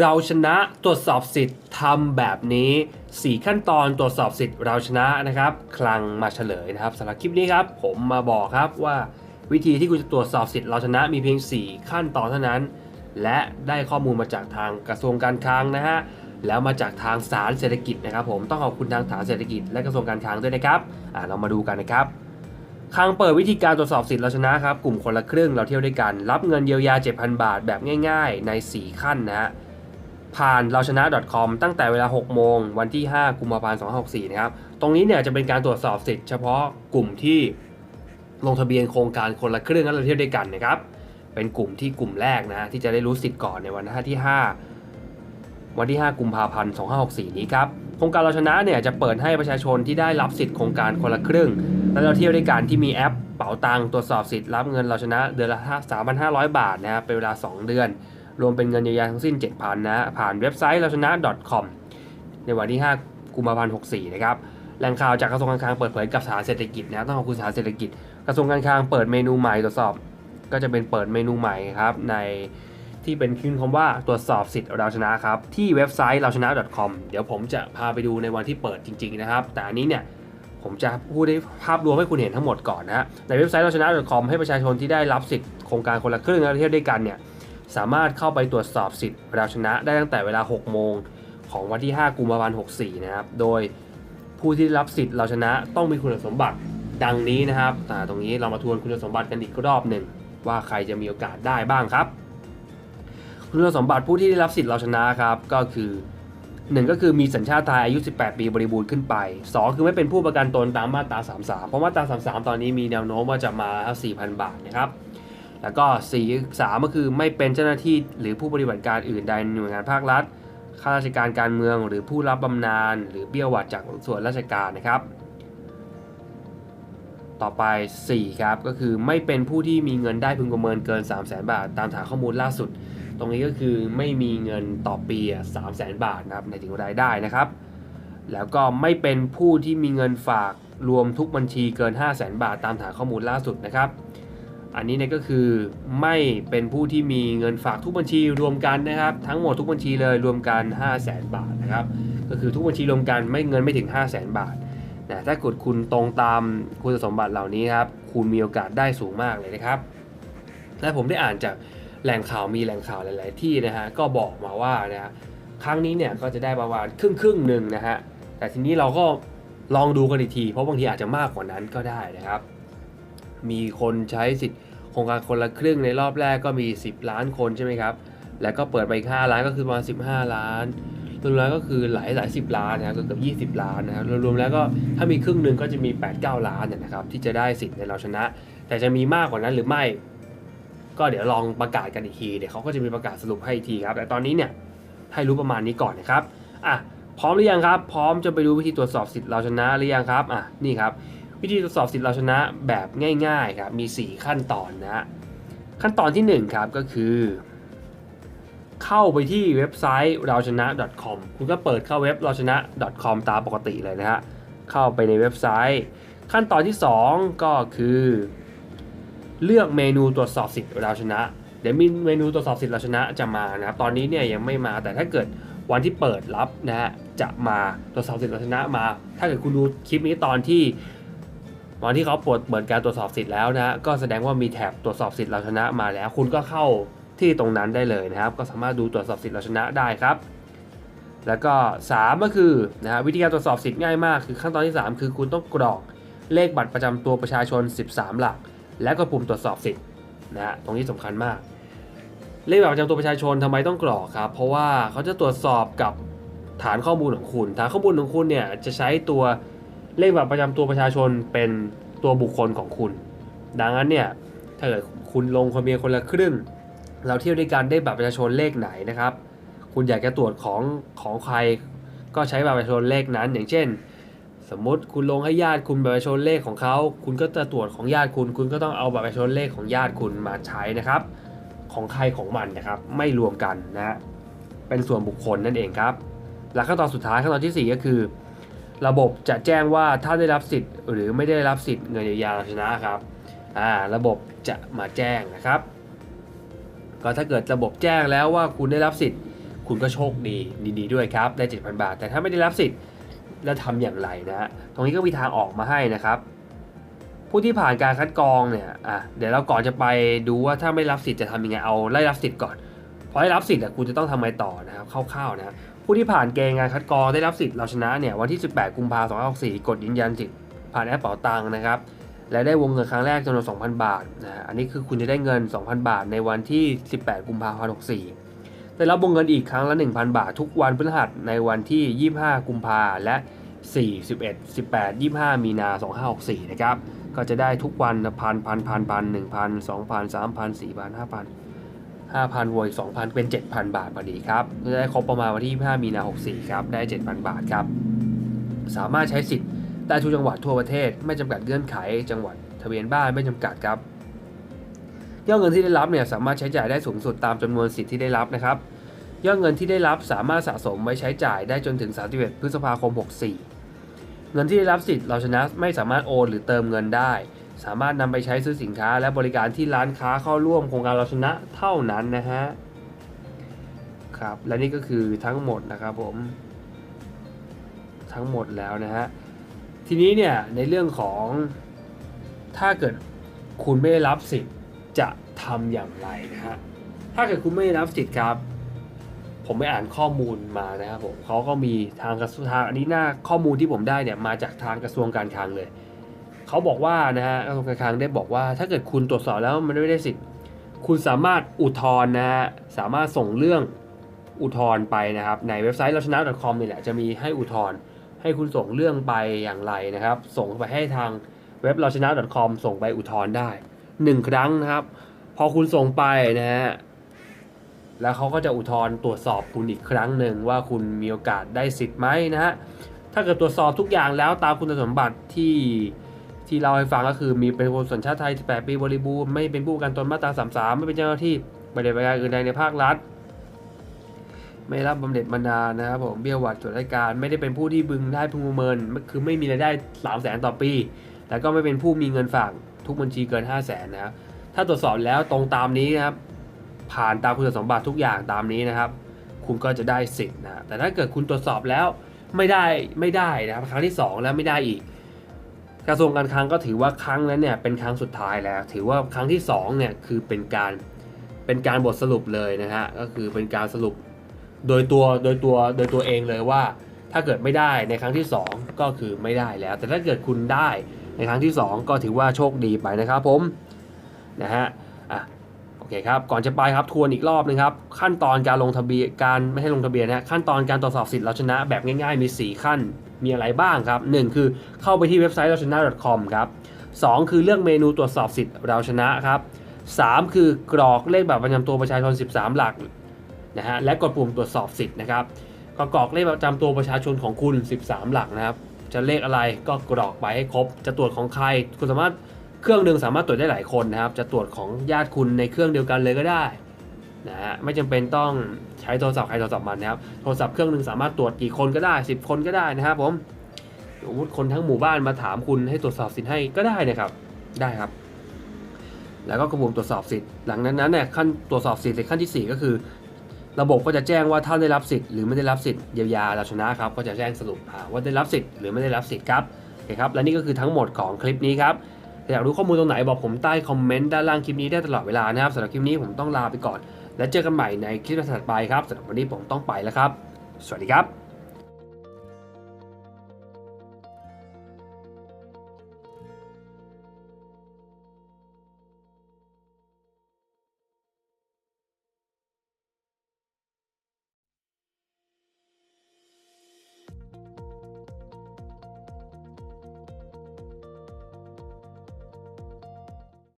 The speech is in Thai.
เราชนะตรวจสอบสิทธิ์ทำแบบนี้ 4 ขั้นตอนตรวจสอบสิทธิ์เราชนะนะครับ คลังมาเฉลยนะครับสำหรับคลิปนี้ครับ ผมมาบอกครับว่าวิธีที่คุณจะตรวจสอบสิทธิ์เราชนะมีเพียง 4 ขั้นตอนเท่านั้น และได้ข้อมูลมาจากทางกระทรวงการคลังนะฮะแล้วมาจากทางสารเศรษฐกิจนะครับ ผมต้องขอบคุณทางสารเศรษฐกิจและกระทรวงการคลังด้วยนะครับอ่าเรามาดูกันนะครับคลังเปิดวิธีการตรวจสอบสิทธิ์เราชนะครับ กลุ่มคนละครึ่งเราเที่ยวด้วยกัน รับเงินเยียวยา 7,000 บาทแบบง่าย ๆ ใน 4 ขั้นนะฮะ ผ่านเราชนะ .com ตั้งแต่เวลา 6 โมง วันที่ 5 กุมภาพันธ์ 2564 นะครับ ตรงนี้เนี่ยจะเป็นการตรวจสอบสิทธิ์เฉพาะกลุ่มที่ลงทะเบียนโครงการคนละครึ่งเราเที่ยวด้วยกันนะครับ เป็นกลุ่มที่กลุ่มแรกนะที่จะได้รู้สิทธิ์ก่อนในวันที่ 5 วันที่ 5 กุมภาพันธ์ 2564 นี้ครับ โครงการเราชนะเนี่ยจะเปิดให้ประชาชนที่ได้รับสิทธิ์โครงการคนละครึ่ง และเราเที่ยวด้วยกันที่มีแอปเป๋าตังค์ตรวจสอบสิทธิ์รับเงินเราชนะเดือนละ3,500 บาทนะครับเป็นเวลา 2 เดือน รวมเป็นเงินเยียวยาทั้งสิ้น 7,000นะผ่านเว็บไซต์เราชนะ .com ในวันที่ 5 กุมภาพันธ์ 64 นะครับแหล่งข่าวจากกระทรวงการคลังเปิดเผยกับสานเศรษฐกิจนะต้องขอบคุณสานเศรษฐกิจ กระทรวงการคลังเปิดเมนูใหม่ตรวจสอบ ก็จะเป็นเปิดเมนูใหม่ครับในที่เป็นขึ้นคำว่าตรวจสอบสิทธิ์เราชนะครับที่เว็บไซต์เราชนะ .com เดี๋ยวผมจะพาไปดูในวันที่เปิดจริง ๆ นะครับ แต่อันนี้เนี่ยผมจะพูดให้ภาพรวมให้คุณเห็นทั้งหมดก่อนนะฮะในเว็บไซต์เราชนะ .com ให้ประชาชนที่ได้รับสิทธิ์โครงการคนละครึ่งและเที่ยวด้วยกันเนี่ย สามารถเข้าไปตรวจสอบสิทธิ์เราชนะได้ตั้งแต่เวลา 6 โมง ของวันที่ 5 กุมภาพันธ์ 64 นะครับ โดยผู้ที่ได้รับสิทธิ์เราชนะต้องมีคุณสมบัติดังนี้นะครับอ่ตรงนี้เรามาทวนคุณสมบัติกันอีกรอบหนึ่งว่าใครจะมีโอกาสได้บ้างครับ คุณสมบัติผู้ที่ได้รับสิทธิ์เราชนะครับก็คือ1ก็คือมีสัญชาติไทยอายุ 18 ปีบริบูรณ์ขึ้นไป 2 คือไม่เป็นผู้ประกันตนตามมาตรา 33 เพราะมาตรา 33 ตอนนี้มีแนวโน้มว่าจะมาแล้ว4,000 บาทนะครับ แล้วก็4 3ก็คือไม่เป็นเจ้าหน้าที่หรือผู้ปฏิบัติการอื่นใดในหน่วยงานภาครัฐข้าราชการการเมืองหรือผู้รับบำนาญหรือเบี้ยหวัดจากส่วนราชการนะครับ ต่อไป 4 ครับ ก็คือไม่เป็นผู้ที่มีเงินได้พึงประเมินเกิน 3 0 0 0 0 0บาท ตามฐานข้อมูลล่าสุด ตรงนี้ก็คือไม่มีเงินต่อปี3 0 0บาทนะครับในถึงรายได้นะครับ แล้วก็ไม่เป็นผู้ที่มีเงินฝากรวมทุกบัญชีเกิน 5 0 0 0 0 0บาท ตามฐานข้อมูลล่าสุดนะครับ อันนี้เนี่ยก็คือไม่เป็นผู้ที่มีเงินฝากทุกบัญชีรวมกันนะครับ ทั้งหมดทุกบัญชีเลยรวมกัน 5 0 0 0 0 0บาทนะครับ ก็คือทุกบัญชีรวมกันไม่เงินไม่ถึง 5 0 0 0 0 0บาทนะถ้ากดคุณตรงตามคุณสมบัติเหล่านี้ครับ คุณมีโอกาสได้สูงมากเลยนะครับ และผมได้อ่านจากแหล่งข่าวมีแหล่งข่าวหลาย ๆ ที่นะฮะก็บอกมาว่านะฮะครั้งนี้เนี่ยก็จะได้ประมาณครึ่งครึ่งหนึ่งนะฮะแต่ทีนี้เราก็ลองดูกันอีกที เพราะบางทีอาจจะมากกว่านั้นก็ได้นะครับ มีคนใช้สิทธิ์โครงการคนละครึ่งในรอบแรกก็มี 10 ล้านคนใช่ไหมครับ แล้วก็เปิดไปอีก5ล้านก็คือประมาณ15 ล้านรวมแล้วก็คือหลายหลายสิบล้านนะครับเกือบยี่สิบล้านนะครับรวมๆแล้วก็ถ้ามีครึ่งหนึ่งก็จะมี 8 9 ล้านเนี่ยนะครับที่จะได้สิทธิ์ในเราชนะ แต่จะมีมากกว่านั้นหรือไม่ ก็เดี๋ยวลองประกาศกันอีกทีเดี๋ยวเขาก็จะมีประกาศสรุปให้อีกทีครับแต่ตอนนี้เนี่ยให้รู้ประมาณนี้ก่อนนะครับอะพร้อมหรือยังครับ พร้อมจะไปดูวิธีตรวจสอบสิทธิ์เราชนะหรือยังครับอะนี่ครับ วิธีตรวจสอบสิทธิ์เราชนะแบบง่ายๆครับมี 4 ขั้นตอนนะฮะขั้นตอนที่ 1 ครับก็คือ เข้าไปที่เว็บไซต์เราชนะ .com คุณก็เปิดเข้าเว็บเราชนะ .com ตามปกติเลยนะฮะเข้าไปในเว็บไซต์ ขั้นตอนที่ 2 ก็คือ เลือกเมนูตรวจสอบสิทธิ์เราชนะ เดี๋ยวมีเมนูตรวจสอบสิทธิ์เราชนะจะมานะครับตอนนี้เนี่ยยังไม่มาแต่ถ้าเกิดวันที่เปิดรับนะฮะจะมาตรวจสอบสิทธิ์เราชนะมา ถ้าเกิดคุณดูคลิปนี้ตอนที่ วันที่เขาเปิดเปิดการตรวจสอบสิทธิ์แล้วนะก็แสดงว่ามีแถบตรวจสอบสิทธิ์เราชนะมาแล้ว คุณก็เข้าที่ตรงนั้นได้เลยนะครับ ก็สามารถดูตรวจสอบสิทธิ์เราชนะได้ครับแล้วก็ 3 ก็คือนะฮะวิธีการตรวจสอบสิทธิ์ง่ายมากคือขั้นตอนที่ 3 คือคุณต้องกรอกเลขบัตรประจำตัวประชาชน 13 หลัก และก็ปุ่มตรวจสอบสิทธิ์นะฮะตรงนี้สำคัญมาก เลขบัตรประจำตัวประชาชนทำไมต้องกรอกครับ เพราะว่าเขาจะตรวจสอบกับฐานข้อมูลของคุณ ฐานข้อมูลของคุณเนี่ยจะใช้ตัว เลขบัตรประจำตัวประชาชนเป็นตัวบุคคลของคุณ ดังนั้นเนี่ยถ้าเกิดคุณลงทะเบียคนละครึ่ง เราเที่ยวด้วยกันได้บัตรประชาชนเลขไหนนะครับ คุณอยากจะตรวจของของใคร ก็ใช้บัตรประชาชนเลขนั้น อย่างเช่น สมมติคุณลงให้ญาติคุณบัตรประชาชนเลขของเขา คุณก็จะตรวจของญาติคุณ คุณก็ต้องเอาบัตรประชาชนเลขของญาติคุณมาใช้นะครับ ของใครของมันนะครับ ไม่รวมกันนะ เป็นส่วนบุคคลนั่นเองครับ และขั้นตอนสุดท้ายขั้นตอนทีสี่4 ก็คือ ระบบจะแจ้งว่าถ้าได้รับสิทธิ์หรือไม่ได้รับสิทธิ์เงินเยียวยาชนะครับอ่าระบบจะมาแจ้งนะครับ ก็ถ้าเกิดระบบแจ้งแล้วว่าคุณได้รับสิทธิ์ คุณก็โชคดีดีๆด้วยครับได้ 7,000 บาท แต่ถ้าไม่ได้รับสิทธิ์แล้วทำอย่างไรนะฮะตรงนี้ก็มีทางออกมาให้นะครับ ผู้ที่ผ่านการคัดกรองเนี่ยอะเดี๋ยวเราก่อนจะไปดูว่าถ้าไม่รับสิทธิ์จะทำยังไงเอาไล่รับสิทธิ์ก่อนพอได้รับสิทธิ์อะคุณจะต้องทำอะไงต่อนะครับคร่าวๆนะ ผู้ที่ผ่านเกณฑ์การคัดกรองได้รับสิทธิ์เราชนะเนี่ยวันที่ 18 กุมภาพันธ์2564 กดยืนยันสิทธิ์ผ่านแอปเป๋าตังค์นะครับ และได้วงเงินครั้งแรกจำนวน 2,000 บาทนะฮะอันนี้คือคุณจะได้เงิน 2,000 บาทในวันที่ 18 กุมภาพันธ์64 ได้รับวงเงินอีกครั้งละ 1,000 บาท ทุกวันพฤหัสในวันที่ 25 กุมภาและ 4 11 18 25 มีนา 2564 นะครับ ก็จะได้ทุกวันพันพันพันพันหนึ่งพันสองพันสามพันสี่พันห้าพัน ห้าพันวอีกสองพันเป็นเจ็ดพันบาทพอดีครับก็จะได้ครบประมาณวันที่ 5 มีนา 64 ครับ ได้ 7,000 บาทครับ สามารถใช้สิทธิ์ได้ทุกจังหวัดทั่วประเทศ ไม่จำกัดเงื่อนไข จังหวัดทะเบียนบ้านไม่จำกัดครับยอดเงินที่ได้รับเนี่ยสามารถใช้จ่ายได้สูงสุดตามจำนวนสิทธิ์ที่ได้รับนะครับยอดเงินที่ได้รับสามารถสะสมไว้ใช้จ่ายได้จนถึง 31 พฤษภาคม 64 เงินที่ได้รับสิทธิ์เราชนะไม่สามารถโอนหรือเติมเงินได้ สามารถนำไปใช้ซื้อสินค้าและบริการที่ร้านค้าเข้าร่วมโครงการเราชนะเท่านั้นนะฮะครับและนี่ก็คือทั้งหมดนะครับผม ทั้งหมดแล้วนะฮะทีนี้เนี่ยในเรื่องของถ้าเกิดคุณไม่ได้รับสิทธิ์จะทำอย่างไรนะฮะถ้าเกิดคุณไม่ได้รับสิทธิ์ครับ ผมไปอ่านข้อมูลมานะครับผมเขาก็มีทางกระทรวงทางอันนี้หน้าข้อมูลที่ผมได้เนี่ยมาจากทางกระทรวงการคลังเลย เขาบอกว่านะฮะกระทรวงการคลังได้บอกว่า ถ้าเกิดคุณตรวจสอบแล้วมันไม่ได้สิทธิ์คุณสามารถอุทธรณ์นะฮะสามารถส่งเรื่องอุทธรณ์ไปนะครับ ในเว็บไซต์เราชนะ .com นี่แหละจะมีให้อุทธรณ์ให้คุณส่งเรื่องไปอย่างไรนะครับ ส่งไปให้ทางเว็บเราชนะ .com ส่งไปอุทธรณ์ได้หนึ่งครั้งนะครับ พอคุณส่งไปนะฮะแล้วเขาก็จะอุทธรณ์ตรวจสอบคุณอีกครั้งหนึ่งว่าคุณมีโอกาสได้สิทธิ์ไหมนะฮะถ้าเกิดตรวจสอบทุกอย่างแล้วตามคุณสมบัติที่ ที่เราให้ฟังก็คือมีเป็นคนสัญชาติไทย 18 ปีบริบูรณ์ไม่เป็นผู้ประกันตนมาตรา 33 ไม่เป็นเจ้าหน้าที่ไม่ได้ไปงานอื่นใดในภาครัฐ ไม่รับบำเหน็จบรรดานะครับผมเบี้ยหวัดส่วนราชการไม่ได้เป็นผู้ที่บึงได้พึงประเมินคือไม่มีรายได้ 3 0 0แสนต่อปีแล้วก็ไม่เป็นผู้มีเงินฝากทุกบัญชีเกิน 5 0 0แสนนะครับถ้าตรวจสอบแล้วตรงตามนี้นะครับผ่านตามคุณสมบัติทุกอย่างตามนี้นะครับ คุณก็จะได้สิทธิ์นะแต่ถ้าเกิดคุณตรวจสอบแล้วไม่ได้ไม่ได้นะครับครั้งที่ 2 แล้วไม่ได้อีก กระทรวงการคลังก็ถือว่าครั้งนั้นเนี่ยเป็นครั้งสุดท้ายแล้ว ถือว่าครั้งที่2เนี่ยคือเป็นการเป็นการบทสรุปเลยนะฮะก็คือเป็นการสรุปโดยตัวโดยตัวโดยตัวเองเลยว่า ถ้าเกิดไม่ได้ในครั้งที่ 2 ก็คือไม่ได้แล้ว แต่ถ้าเกิดคุณได้ในครั้งที่ 2 ก็ถือว่าโชคดีไปนะครับผมนะฮะอะโอเคครับก่อนจะไปครับทวนอีกรอบนึงครับขั้นตอนการลงทะเบียนการไม่ให้ลงทะเบียนนะขั้นตอนการตรวจสอบสิทธิ์เราชนะแบบง่ายๆมี 4 ขั้น มีอะไรบ้างครับ 1 คือเข้าไปที่เว็บไซต์เราชนะ .com ครับ 2 คือเลือกเมนูตรวจสอบสิทธิ์เราชนะครับ 3 คือกรอกเลขบัตรประจำตัวประชาชน 13 หลักนะฮะและกดปุ่มตรวจสอบสิทธิ์นะครับก็กรอกเลขประจำตัวประชาชนของคุณ 13 หลักนะครับ จะเลขอะไรก็กรอกไปให้ครบ จะตรวจของใคร คุณสามารถเครื่องหนึ่งสามารถตรวจได้หลายคนนะครับ จะตรวจของญาติคุณในเครื่องเดียวกันเลยก็ได้ นะฮะไม่จำเป็นต้องใช้โทรศัพท์ใครโทรศัพท์มันนะครับโทรศัพท์เครื่องหนึ่งสามารถตรวจกี่คนก็ได้ 10 คนก็ได้นะครับผมสมมติคนทั้งหมู่บ้านมาถามคุณให้ตรวจสอบสิทธิ์ให้ก็ได้นะครับได้ครับ แล้วก็กระบุมตรวจสอบสิทธิ์หลังนั้นนั้นเนี่ยขั้นตรวจสอบสิทธิ์ขั้นที่ 4 ก็คือ ระบบก็จะแจ้งว่าท่านได้รับสิทธิ์หรือไม่ได้รับสิทธิ์เยียวยาเราชนะครับก็จะแจ้งสรุปว่าได้รับสิทธิ์หรือไม่ได้รับสิทธิ์ครับโอเคครับและนี่ก็คือทั้งหมดของคลิปนี้ครับ อยากรู้ข้อมูลตรงไหนบอกผมใต้คอมเมนต์ด้านล่างคลิปนี้ได้ตลอดเวลานะครับสำหรับคลิปนี้ผมต้องลาไปก่อน และเจอกันใหม่ในคลิปถัดไปครับสำหรับวันนี้ผมต้องไปแล้วครับ สวัสดีครับ